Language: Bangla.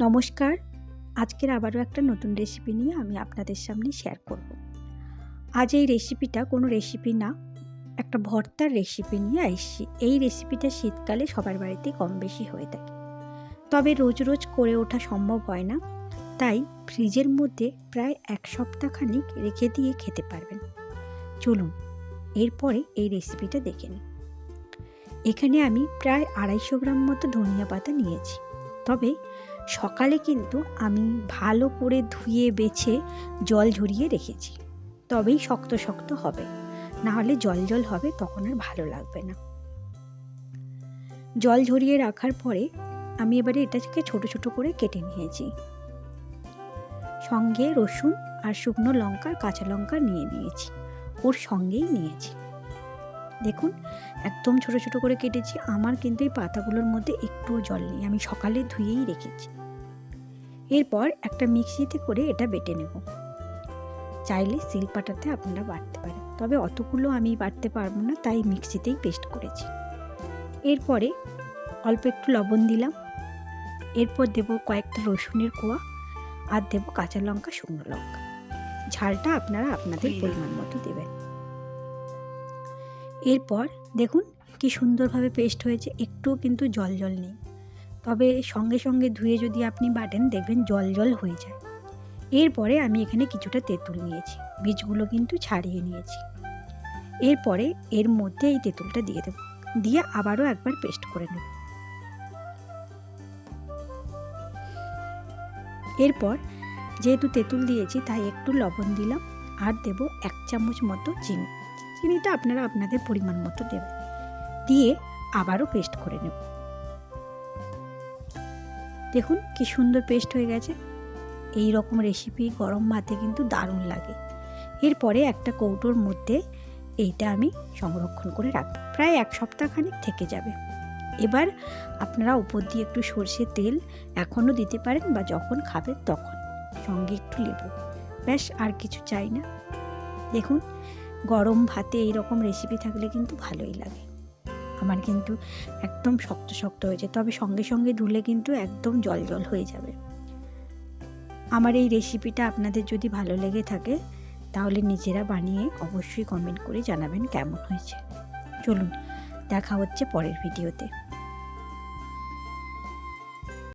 নমস্কার। আজকের আবারও একটা নতুন রেসিপি নিয়ে আমি আপনাদের সামনে শেয়ার করব। আজ এই রেসিপিটা কোনো রেসিপি না, একটা ভর্তার রেসিপি নিয়ে এসেছি এই রেসিপিটা শীতকালে সবার বাড়িতে কম বেশি হয়ে থাকে। তবে রোজ রোজ করে ওঠা সম্ভব হয় না, তাই ফ্রিজের মধ্যে প্রায় এক সপ্তাহখানিক রেখে দিয়ে খেতে পারবেন। চলুন, এরপরে এই রেসিপিটা দেখে নিই। এখানে আমি প্রায় আড়াইশো গ্রাম মতো ধনিয়া পাতা নিয়েছি। তবে সকালে কিন্তু আমি ভালো করে ধুয়ে, বেছে, জল ঝরিয়ে রেখেছি। তবেই শক্ত শক্ত হবে। না হলে জল জল হবে, তখন আর ভালো লাগবে না। জল ঝরিয়ে রাখার পরে আমি এবারে এটাকে ছোট ছোট করে কেটে নিয়েছি। সঙ্গে রসুন আর শুকনো লঙ্কা কাঁচা লঙ্কা নিয়ে নিয়েছি। ওর সঙ্গেই নিয়েছি। দেখুন একদম ছোট ছোট করে কেটেছি আমার কিন্তু এই পাতাগুলোর মধ্যে একটুও জল নেই আমি সকালে ধুয়েই রেখেছি। এরপর একটা মিক্সিতে করে এটা বেটে নেব। চাইলে সিল পাটাতে আপনারা বাটতে পারেন তবে অতগুলো আমি বাটতে পারব না তাই মিক্সিতেই পেস্ট করেছি। এরপরে অল্প একটু লবণ দিলাম এরপর দেব কয়েকটা রসুনের কোয়া আর দেব কাঁচা লঙ্কা শুকনো লঙ্কা। ঝালটা আপনারা আপনাদের পরিমাণ মতো দেবেন। এরপর দেখুন কি সুন্দরভাবে পেস্ট হয়েছে, একটুও কিন্তু জল জল নেই। তবে সঙ্গে সঙ্গে ধুয়ে যদি আপনি বাটেন, দেখবেন জল জল হয়ে যায়। এরপরে আমি এখানে কিছুটা তেঁতুল নিয়েছি, বীজগুলো কিন্তু ছাড়িয়ে নিয়েছি। এরপরে এর মধ্যে এই তেঁতুলটা দিয়ে দেবো, দিয়ে আবারও একবার পেস্ট করে নেব। এরপর যেহেতু তেঁতুল দিয়েছি, তাই একটু লবণ দিলাম, আর দেব এক চামচ মতো চিনি। চিনিটা আপনারা আপনাদের পরিমাণ মতো দেবেন। দিয়ে আবারও পেস্ট করে নেব। দেখুন কি সুন্দর পেস্ট হয়ে গেছে। এই রকম রেসিপি গরম ভাতে কিন্তু দারুণ লাগে। এরপরে একটা কৌটোর মধ্যে এইটা আমি সংরক্ষণ করে রাখব। প্রায় এক সপ্তাহখানিক থেকে যাবে। এবার আপনারা উপর দিয়ে একটু সর্ষের তেল এখনও দিতে পারেন বা যখন খাবেন তখন। সঙ্গে একটু লেবু। ব্যাস, আর কিছু চাই না। দেখুন গরম ভাতে এই রকম রেসিপি থাকলে কিন্তু ভালোই লাগে। আমার কিন্তু একদম শক্ত শক্ত হয়েছে তবে সঙ্গে সঙ্গে ধুলে কিন্তু একদম জল জল হয়ে যাবে। আমার এই রেসিপিটা আপনাদের যদি ভালো লেগে থাকে, তাহলে নিজেরা বানিয়ে অবশ্যই কমেন্ট করে জানাবেন কেমন হয়েছে। চলুন, দেখা হচ্ছে পরের ভিডিওতে